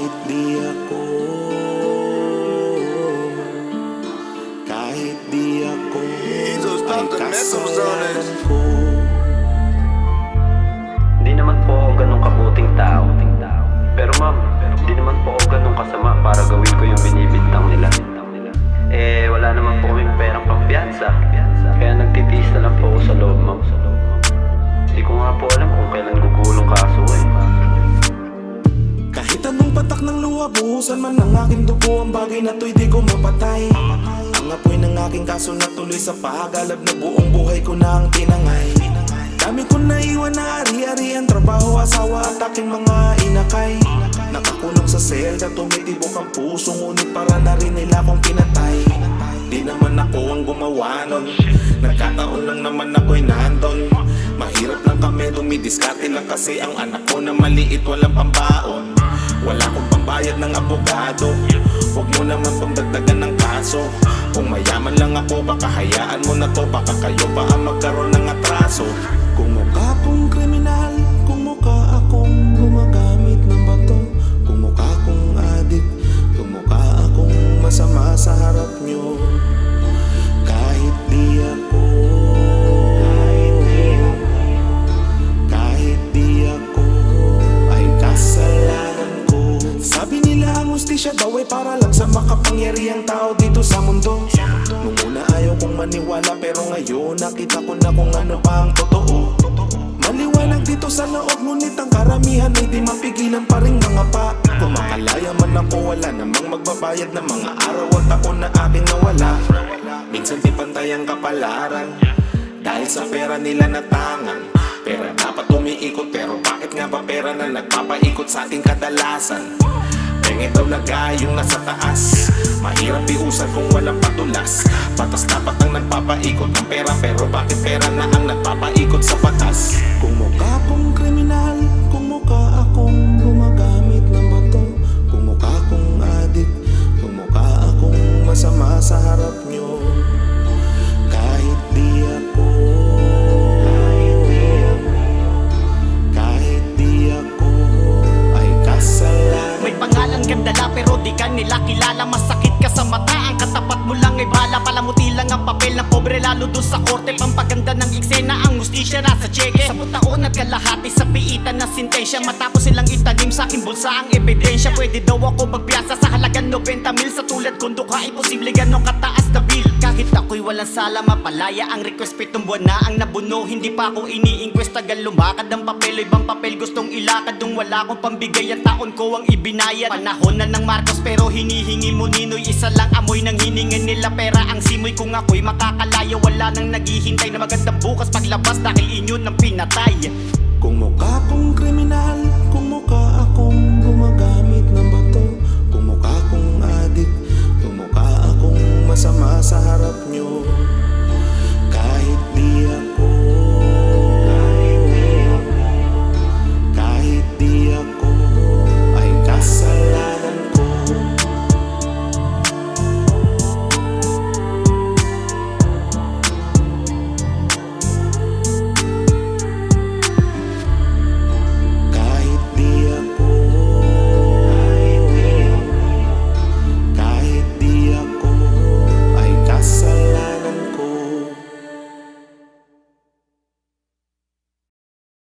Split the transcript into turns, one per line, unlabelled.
Kahit di ako Kahit di ako
Ay
kasalanan ko. Buhusan man ng aking dugo Ang bagay na to'y di ko mapatay. Ang apoy ng aking kaso na tuloy sa paghalab Na buong buhay ko na ang tinangay. Dami ko na iwan na ari-ari Ang trabaho, asawa at aking mga inakay. Nakakulong sa selda Tumitibok ang puso Ngunit para na rin nila akong pinatay. Di naman ako ang gumawa nun. Nagkataon lang naman ako'y nandun. Mahirap lang kami dumidiskarte lang kasi ang anak ko na maliit walang pambaon Wala akong pambayad ng abogado. Huwag mo naman pang dagdagan ng kaso. Kung mayaman lang ako baka hayaan mo na to. Baka kayo pa ang magkaroon ng atraso. Kung ustisya daw ay para lang sa makapangyarihang tao dito sa mundo. Nung una ayaw kong maniwala pero ngayon nakita ko na kung ano pa ang totoo. Maliwanag dito sa loob ngunit ang karamihan ay di mapigilan pa rin mga pa. Kung makalaya man ako wala namang magbabayad ng mga araw at taon na aking nawala Minsan di pantay ang kapalaran Dahil sa pera nila natangan. Pera dapat umiikot pero bakit nga ba pera na nagpapaikot sa ating kadalasan Penge daw lagay yung nasa taas. Mahirap iusad kung walang patulas. Batas dapat ang nagpapaikot ng pera Pero bakit pera na ang nagpapaikot sa batas? Kung mukha kong kriminal di
ka nila kilala Masakit ka sa mata, ang katapat mo lang ay bala Palamuti lang ang papel ng pobre lalo dun sa korte. Pampaganda ng eksena, ang mustisya nasa cheque Sa taon at kalahati sa piitan na sintensya. Matapos silang itanim sa aking bulsa ang ebidensya. Pwede daw ako magpiyasa sa halagang 90 mil Sa tulad kong dukha, imposible ganong Kahit ako'y walang sala, mapalaya ang request. Pitong buwan na ang nabuno, hindi pa ako iniingquest Tagal lumakad ang papel, ibang papel gustong ilakad. Nung wala akong pambigay ang taon ko ang ibinayad. Panahon na ng Marcos pero hinihingi mo ninoy. Isa lang amoy ng hiningan nila pera ang simoy. Kung ako'y makakalaya wala nang naghihintay na magandang bukas Paglabas. Dahil inyo ng pinatay.
Kung mukha kong Señor.